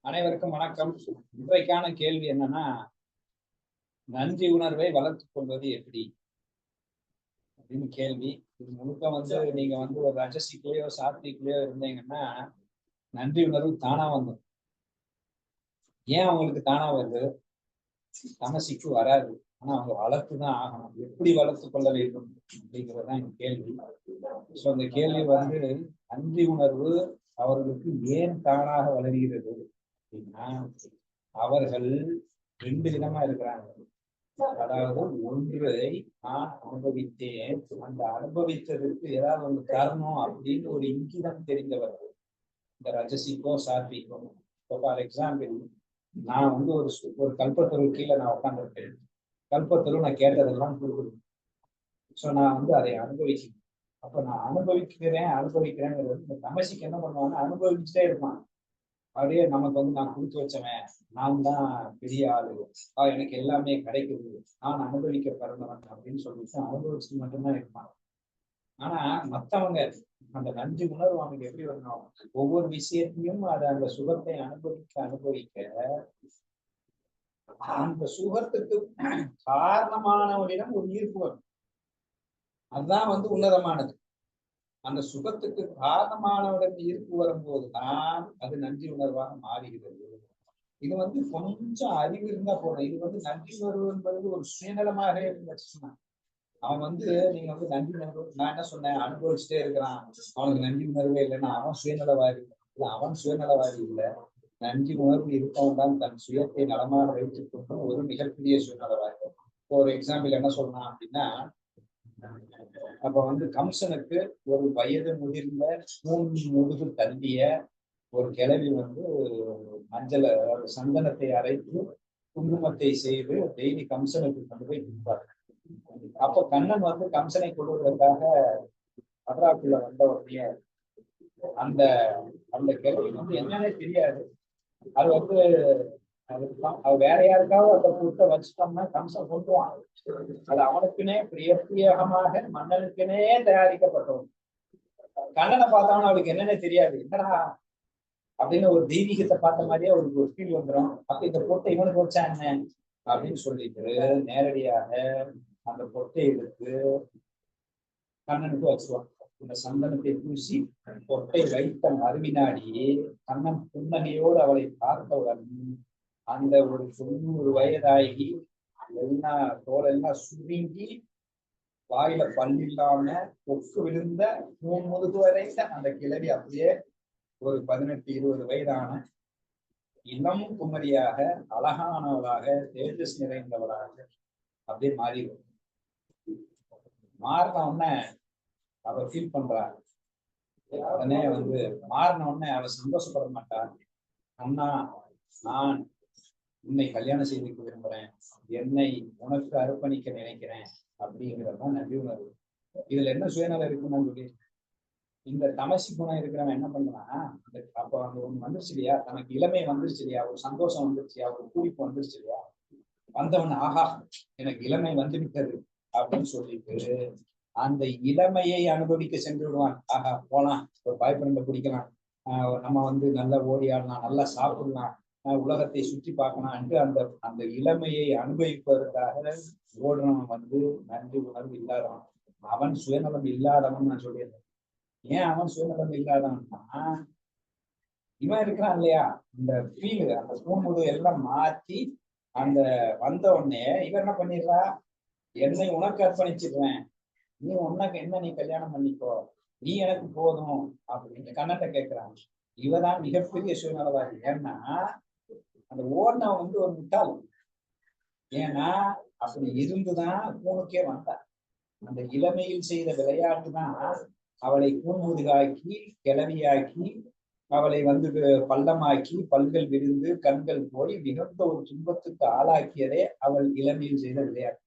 அனைவருக்கும் வணக்கம். இன்றைக்கான கேள்வி என்னன்னா நன்றி உணர்வை வளர்த்துக் கொள்வது எப்படி? அப்படின்னு கேள்வி. இது முழுக்க வந்து நீங்க வந்து ஒரு ரஜசிக்குள்ளேயோ சாத்விக்குள்ளேயோ இருந்தீங்கன்னா நன்றி உணர்வு தானா வந்துடும் ஏன் அவங்களுக்கு தானா வருது? தமசிக்கு வராது. ஆனா அவங்க வளர்த்துதான் ஆகணும். எப்படி வளர்த்து கொள்ள வேண்டும் அப்படிங்கிறது தான் கேள்வி. ஸோ அந்த கேள்வி வந்து நன்றி உணர்வு அவர்களுக்கு ஏன் தானாக வளர்கிறது அப்படின்னா அவர்கள் ரெண்டு விதமா இருக்கிறாங்க. அதாவது ஒன்றை நான் அனுபவித்தேன். அந்த அனுபவித்ததற்கு ஏதாவது ஒரு காரணம் அப்படின்னு ஒரு இங்கிதம் தெரிந்தவர்கள். இந்த ரஜசிக்கோ சாத்விக்கோ. இப்போ ஃபார் எக்ஸாம்பிள் நான் வந்து ஒரு ஒரு கல்பத்தரு கீழே நான் உட்காந்துருப்பேன் கல்பத்திலும் நான் கேட்டதெல்லாம் கொடுக்குறேன் ஸோ நான் வந்து அதை அனுபவிக்கிறேன் அப்ப நான் அனுபவிக்கிறேன் அனுபவிக்கிறேங்கிறது இந்த தமசிக்கு என்ன பண்ணுவான்னு அனுபவிச்சுட்டே இருப்பான் அப்படியே நமக்கு வந்து நான் கொடுத்து வச்சவன் நான் தான் பெரிய ஆளு. ஆ எனக்கு எல்லாமே கிடைக்குது. நான் அனுபவிக்க பிறந்தவன் அப்படின்னு சொல்லிட்டு அனுபவிச்சு மட்டும்தான் இருப்பான் ஆனா மத்தவங்க அந்த நன்றி உணர்வு அவனுக்கு எப்படி வரணும்? ஒவ்வொரு விஷயத்தையும் அதை அந்த சுகத்தை அனுபவிக்க அனுபவிக்க அந்த சுகத்துக்கு காரணமானவனிடம் ஒரு ஈர்ப்பு வரும். அதுதான் வந்து உன்னதமானது. அந்த சுகத்துக்கு காரணமானவுடன் ஈர்ப்பு வரும்போதுதான் அது நன்றி உணர்வாக மாறுகிறது. இது வந்து கொஞ்சம் அறிவு இருந்தா போதும். இது வந்து நன்றி உணர்வு என்பது ஒரு சுயநலமாக இருந்துச்சுன்னா அவன் வந்து நீங்க வந்து நன்றி உணர்வு நான் என்ன சொன்னேன்? அனுபவிச்சுட்டே இருக்கிறான். அவனுக்கு நன்றி உணர்வே இல்லைன்னா அவன் சுயநலவாதி இல்ல அவன் சுயநலவாதி இல்லை. நன்றி உணர்வு இருப்பவன் தான் தன் சுயத்தை நலமாக வைத்துக் கொண்டு ஒரு மிகப்பெரிய இப்போ ஒரு எக்ஸாம்பிள் என்ன சொல்லலாம் அப்படின்னா அப்ப வந்து கம்சனுக்கு ஒரு வயது முதிர்ந்த மூணு முதுகு தள்ளிய ஒரு கிளவி வந்து மஞ்சளை சந்தனத்தை அரைத்து குங்குமத்தை செய்து டெய்லி கம்சனுக்கு கொண்டு போய் கொடுப்பார் அப்ப கண்ணன் வந்து கம்சனை கொள்வதற்காக மதுராக்குள்ள வந்த உடனே அந்த அந்த கிளவி வந்து என்னன்னே தெரியாது. அது வந்து அது வேற யாருக்காவது அந்த கூட்ட வச்சுட்டோம்னா கம்சன் கொண்டுவான் அது அவனுக்குனே பிரிய பிரியகமாக மன்னனுக்குனே தயாரிக்கப்பட்டவன் கண்ணனை பார்த்தவன அவளுக்கு என்னன்னு தெரியாது. என்னடா? அப்படின்னு ஒரு தெய்வீகத்தை பார்த்த மாதிரியே அவருக்கு ஒரு ஃபீல் வந்துடும் அப்ப இந்த பொட்டை இவனுக்கு வச்சா என்ன? அப்படின்னு சொல்லிட்டு நேரடியாக அந்த பொட்டை எடுத்து கண்ணனுக்கு வச்சுவான் இந்த சந்தனத்தை பூசி பொட்டை வைத்த மறுவினாடி கண்ணன் புன்னகையோடு அவளை பார்த்தவுடன் அந்த ஒரு தொண்ணூறு வயதாகி எல்லாம் தோலெல்லாம் சுருங்கி வாயில பல் இல்லாம கொக்கு விழுந்த மூணு முதுகு வரைந்த அந்த கிழவி அப்படியே ஒரு பதினெட்டு இருபது வயதான இளம் குமரியாக அழகானவளாக தேஜஸ் நிறைந்தவளாக அப்படியே மாறிடும் மாறின உடனே அவ ஃபீல் பண்றா உடனே வந்து மாறின உடனே அவ சந்தோஷப்பட மாட்டா அண்ணா நான் உன்னை கல்யாணம் செய்துக்க விரும்புறேன். என்னை உனக்கு அர்ப்பணிக்க நினைக்கிறேன் அப்படிங்கிறதான் நன்றி உணர்வு இதுல என்ன சுயநலம் இருக்குன்னு சொல்லி இந்த தமசி குணம் இருக்கிறவன் என்ன பண்ணுவான் அந்த அப்ப அந்த ஒண்ணு வந்துருச்சு இல்லையா? தனக்கு இளமை வந்துருச்சு இல்லையா? ஒரு சந்தோஷம் வந்துருச்சு ஒரு குறிப்பு வந்துருச்சு இல்லையா? வந்தவன் ஆஹா எனக்கு இளமை வந்து விட்டது அப்படின்னு சொல்லிட்டு அந்த இளமையை அனுபவிக்க சென்று விடுவான். ஆஹா போலாம். ஒரு பாய் குடிக்கலாம். பிடிக்கலாம் நம்ம வந்து நல்லா ஓடி ஆடலாம் நல்லா சாப்பிடலாம் உலகத்தை சுற்றி பார்க்கலாம் என்று அந்த அந்த இளமையை அனுபவிப்பதற்காக ஓடுறவன் வந்து நன்றி உணர்வு இல்லாதவன். அவன் சுயநலம் இல்லாதவன் நான் சொல்லியிருந்தேன். ஏன் அவன் சுயநலம் இல்லாதவன்னா இவன் இருக்கிறான் இல்லையா? இந்த ஃபீல் அந்த பூமுது எல்லாம் மாத்தி அந்த வந்த உடனே இவன் என்ன பண்ணிடுறா? என்னை உனக்கு அர்ப்பணிச்சிடுறேன். நீ உனக்கு என்ன நீ கல்யாணம் பண்ணிக்கோ. நீ எனக்கு போதும் அப்படின்னு கண்ணத்தை கேட்கிறான் இவதான் மிகப்பெரிய சுயநலவாதி. ஏன்னா அந்த ஓடினவன் வந்து ஒரு முட்டாள். ஏன்னா அப்படி இருந்துதான் பூனுக்கே வந்தான். அந்த இளமையில் செய்த விளையாட்டு தான் அவளை கூன்முதுகாக்கி கிளவியாக்கி அவளை வந்து பள்ளமாக்கி பல்கள் விரிந்து கண்கள் போய் மிகுந்த ஒரு துன்பத்துக்கு ஆளாக்கியதே அவள் இளமையில் செய்த விளையாட்டு.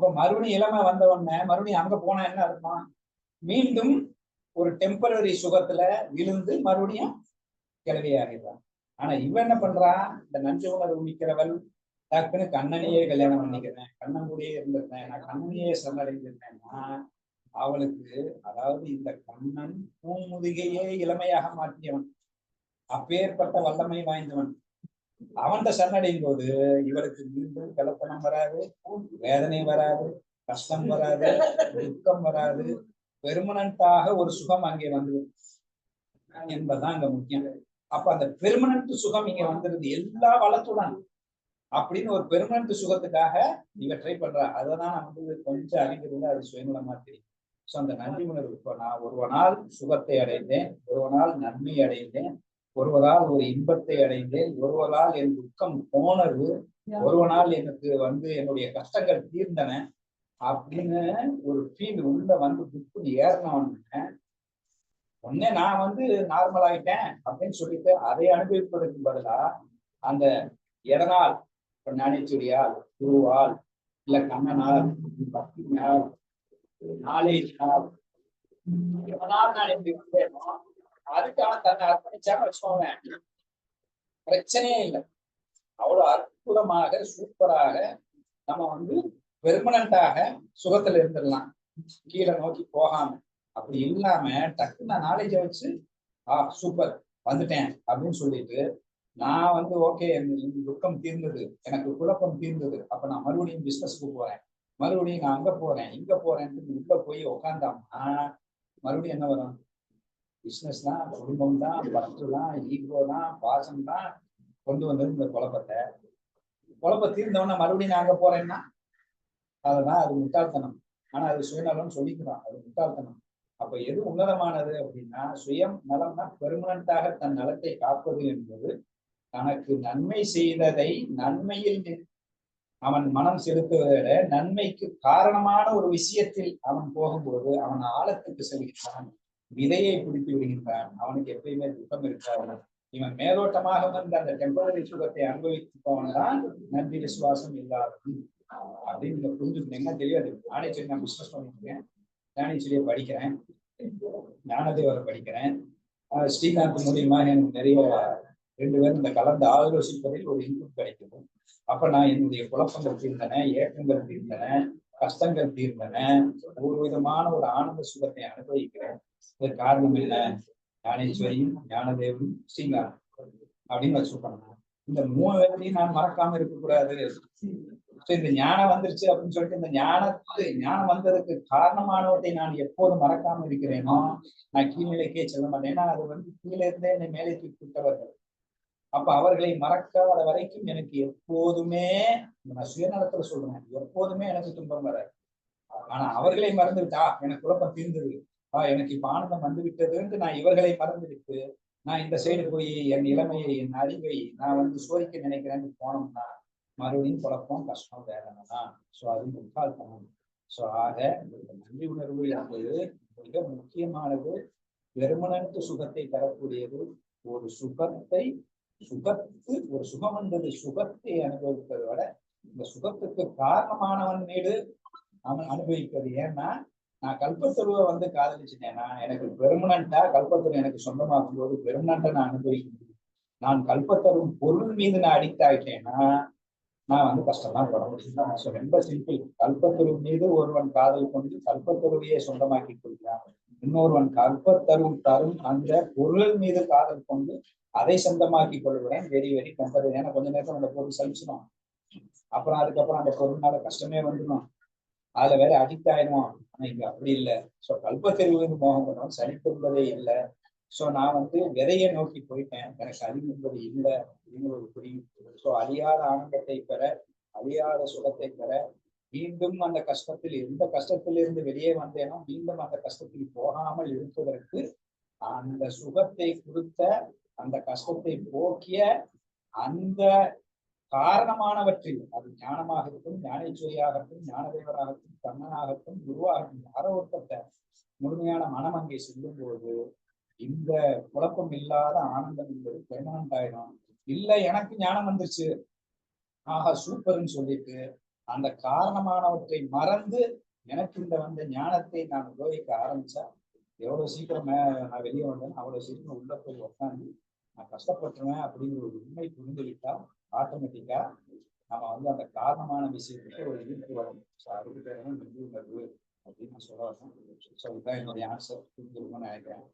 அப்ப மறுபடியும் இளமை வந்த உடனே மறுபடியும் அங்க போனா என்ன இருப்பான் மீண்டும் ஒரு டெம்பரரி சுகத்துல விழுந்து மறுபடியும் கிளவியாகிறான் ஆனா இவன் என்ன பண்றான் இந்த நஞ்சு உணர்வு மிக்கிறவள் டக்குன்னு கண்ணனையே கல்யாணம் பண்ணிக்கிறேன் கண்ணன் கூடயே இருந்திருந்தேன் நான் கண்ணனையே சரணடைந்திருந்தேன்னா அவளுக்கு அதாவது இந்த கண்ணன் பூமுதுகையே இளமையாக மாற்றியவன். அப்பேற்பட்ட வல்லமை வாய்ந்தவன். அவன்கிட்ட சரணடையும் போது இவருக்கு மீண்டும் கலப்பணம் வராது வேதனை வராது கஷ்டம் வராது துக்கம் வராது. பெர்மனண்டாக ஒரு சுகம் அங்கே வந்து என்பதுதான் அங்க முக்கியம். அப்ப அந்த பெர்மனன்ட் சுகம் இங்க வந்துருது. எல்லா வளத்துடன் அப்படின்னு ஒரு பெர்மனன்ட் சுகத்துக்காக இவ ட்ரை பண்றா. அததான் நான் வந்து கொஞ்சம் அறிகிறது அது சுயநலமா தெரியும். சோ அந்த நன்றி உணர்வு இப்போ நான் ஒருவனால் சுகத்தை அடைந்தேன் ஒருவனால் நன்மை அடைந்தேன் ஒருவரால் ஒரு இன்பத்தை அடைந்தேன் ஒருவரால் என் துக்கம் போனது ஒருவனால் எனக்கு வந்து என்னுடைய கஷ்டங்கள் தீர்ந்தன அப்படின்னு ஒரு ஃபீல் உள்ள வந்து புக்கு ஏறினவன உடனே நான் வந்து நார்மல் ஆயிட்டேன் அப்படின்னு சொல்லிட்டு அதை அனுபவிப்பதற்கு பதிலா அந்த எதனால்? இப்ப ஞானேஸ்வரியால் குருவால் இல்ல கண்ணனால் பக்தியால் நாலேஜால் எவனால் நான் இப்படி அதுக்கான அதுக்காக தன்னை அர்ப்பணிச்சான்னு வச்சுக்கோங்க பிரச்சனையே இல்லை. அவ்வளவு அற்புதமாக சூப்பராக நம்ம வந்து பெர்மனண்டாக சுகத்துல இருந்துடலாம். கீழே நோக்கி போகாம. அப்படி இல்லாம டக்குன்னு நாலேஜ வச்சு ஆ சூப்பர் வந்துட்டேன் அப்படின்னு சொல்லிட்டு நான் வந்து ஓகே துக்கம் தீர்ந்தது. எனக்கு குழப்பம் தீர்ந்தது. அப்ப நான் மறுபடியும் பிசினஸ்க்கு போறேன். மறுபடியும் நான் அங்க போறேன் இங்க போறேன்ட்டு உள்ள போய் உக்காந்தாம்னா மறுபடியும் என்ன வரும்? பிசினஸ் தான் குடும்பம் தான் பற்று தான் ஈகோ தான் பாசம் தான். கொண்டு வந்தது இந்த குழப்பத்தை. குழப்பம் தீர்ந்தவொடனே மறுபடியும் நான் போறேன்னா? அதுதான் அது முட்டாள்தனம். ஆனா அது சுயநலம்னு சொல்லிக்கிறோம் அது முட்டாள்தனம். அப்ப எது உன்னதமானது அப்படின்னா சுயம் நலம்னா பெர்மனண்டாக தன் நலத்தை காப்பது என்பது தனக்கு நன்மை செய்ததை நன்மையில் அவன் மனம் செலுத்துவதை விட நன்மைக்கு காரணமான ஒரு விஷயத்தில் அவன் போகும்போது அவன் ஆழத்துக்கு செல்கிறான். விதையை பிடித்து விடுகின்றான். அவனுக்கு எப்பயுமே துக்கம் இருக்காது. இவன் மேலோட்டமாக வந்து அந்த டெம்பரரி சுகத்தை அனுபவித்துப்பவன் தான் நன்றி விசுவாசம் இல்லாதவன் அப்படின்னு நீங்க என்ன தெரியாது நானே சரி நான் பிசினஸ் பண்ணிருக்கேன் ஞானேஸ்வரியை படிக்கிறேன். ஞானதேவரை படிக்கிறேன். ஸ்ரீகாந்த் மூலியமா எனக்கு நிறைய ரெண்டு பேரும் இந்த கலந்து ஆலோசிப்பதில் ஒரு இன்புட் கிடைக்குது. அப்ப நான் என்னுடைய குழப்பங்கள் தீர்ந்தன ஏக்கங்கள் தீர்ந்தன கஷ்டங்கள் தீர்ந்தன. ஒரு விதமான ஒரு ஆனந்த சுகத்தை அனுபவிக்கிறேன். இதற்கு காரணம் என்ன ஞானேஸ்வரியும் ஞானதேவனும் ஸ்ரீகாந்த் அப்படின்னு வச்சுக்கணும் இந்த மூணு பேரையும் நான் மறக்காம இருக்கக்கூடாது. இந்த ஞானம் வந்துருச்சு அப்படின்னு சொல்லிட்டு இந்த ஞானத்து ஞானம் வந்ததுக்கு காரணமானவற்றை நான் எப்போது மறக்காம இருக்கிறேனோ நான் கீழ்நிலைக்கே செல்ல மாட்டேன். ஏன்னா அது வந்து கீழே இருந்தே என்னை மேலே தூக்கி விட்டவர்கள். அப்ப அவர்களை மறக்காத வரைக்கும் எனக்கு எப்போதுமே நான் சுயநலத்துல சொல்றேன் எப்போதுமே எனக்கு துன்பம் வராது. ஆனா அவர்களை மறந்துவிட்டா எனக்கு குழப்பம் தீர்ந்தது எனக்கு இப்ப ஆனந்தம் வந்து விட்டதுன்னு நான் இவர்களை மறந்துவிட்டு நான் இந்த சைடு போய் என் இளமையை என் அறிவை நான் வந்து சோதிக்க நினைக்கிறேன்னு போனோம்னா மறுபடியும் குழப்பம் கஷ்டம் வேதனை தான். ஸோ அது முட்டாள்தனம் ஸோ ஆக இந்த நன்றி உணர்வு என்பது மிக முக்கியமானது. பெருமனன்ட் சுகத்தை தரக்கூடியது. ஒரு சுகத்தை சுகத்து ஒரு சுகம் வந்தது சுகத்தை அனுபவிப்பதை விட இந்த சுகத்துக்கு காரணமானவன் மீது அவன் அனுபவிப்பது. ஏன்னா நான் கல்பத்தருவை வந்து காதலிச்சிட்டேன்னா எனக்கு பெர்மனண்டா கல்பத்தரு எனக்கு சொந்தமாகும் போது பெர்மனண்டா நான் அனுபவிக்க முடியும் நான் கல்பத்தரும் பொருள் மீது நான் அடிக்ட் ஆயிட்டேன்னா நான் வந்து கஷ்டம் தான் பட முடியும். ஸோ ரொம்ப சிம்பிள் கல்பத்தரு மீது ஒருவன் காதல் கொண்டு கல்பத்தருவையே சொந்தமாக்கி கொள்கிறான் இன்னொருவன் கல்பத்தரும் தரும் அந்த பொருள் மீது காதல் கொண்டு அதை சொந்தமாக்கி கொள்கிறேன். வெரி வெரி கம்பேர் ஏன்னா கொஞ்ச நேரம் அந்த பொருள் சலிச்சிடும் அப்புறம் அதுக்கப்புறம் அந்த பொருள்னால கஷ்டமே வந்துடும் அதுல வேற அடிக்ட் ஆயிடும் ஆனா இங்க அப்படி இல்லை. ஸோ கல்பத்தெருவு மோகம் பண்ணுவோம் சலிப்பென்பதே இல்லை. ஸோ நான் வந்து விதையை நோக்கி போயிட்டேன். எனக்கு அறிவு என்பது இல்லை. அப்படின்னு ஒரு புரியும் ஸோ அழியாத ஆனந்தத்தை பெற அழியாத சுகத்தை பெற மீண்டும் அந்த கஷ்டத்தில் எந்த கஷ்டத்திலிருந்து வெளியே வந்தேனோ மீண்டும் அந்த கஷ்டத்தில் போகாமல் இருப்பதற்கு அந்த சுகத்தை கொடுத்த அந்த கஷ்டத்தை போக்கிய அந்த காரணமானவற்றில் அது ஞானமாகட்டும் ஞானேஸ்வரியாகட்டும் ஞானதேவராகட்டும் கண்ணனாகட்டும் குருவாகட்டும் யாரோ ஒருத்தட்ட முழுமையான மனம் அங்கே செல்லும் போது இந்த குழப்பம் இல்லாத ஆனந்தம் என்பது பெர்மனண்ட் ஆயிடும். இல்ல எனக்கு ஞானம் வந்துருச்சு. ஆஹா சூப்பர்ன்னு சொல்லிட்டு அந்த காரணமானவற்றை மறந்து எனக்கு இந்த வந்த ஞானத்தை நான் உபயோகிக்க ஆரம்பிச்சா எவ்வளவு சீக்கிரம் நான் வெளியே வந்தேன் அவ்வளவு சீக்கிரம் உள்ள போய் உட்காந்து நான் கஷ்டப்பட்டுருவேன் அப்படிங்கிற ஒரு உண்மை புரிந்துவிட்டால் ஆட்டோமேட்டிக்கா நம்ம வந்து அந்த காரணமான விஷயத்துக்கு ஒரு ஈர்ப்பு வரும். ஸோ அதுக்கு பேர் தான் நன்றி உணர்வு அப்படின்னு நான் சொல்ல வரேன். ஸோ இதுதான் என்னுடைய ஆன்சர் புரிஞ்சிருக்கும்னு நினைக்கிறேன்.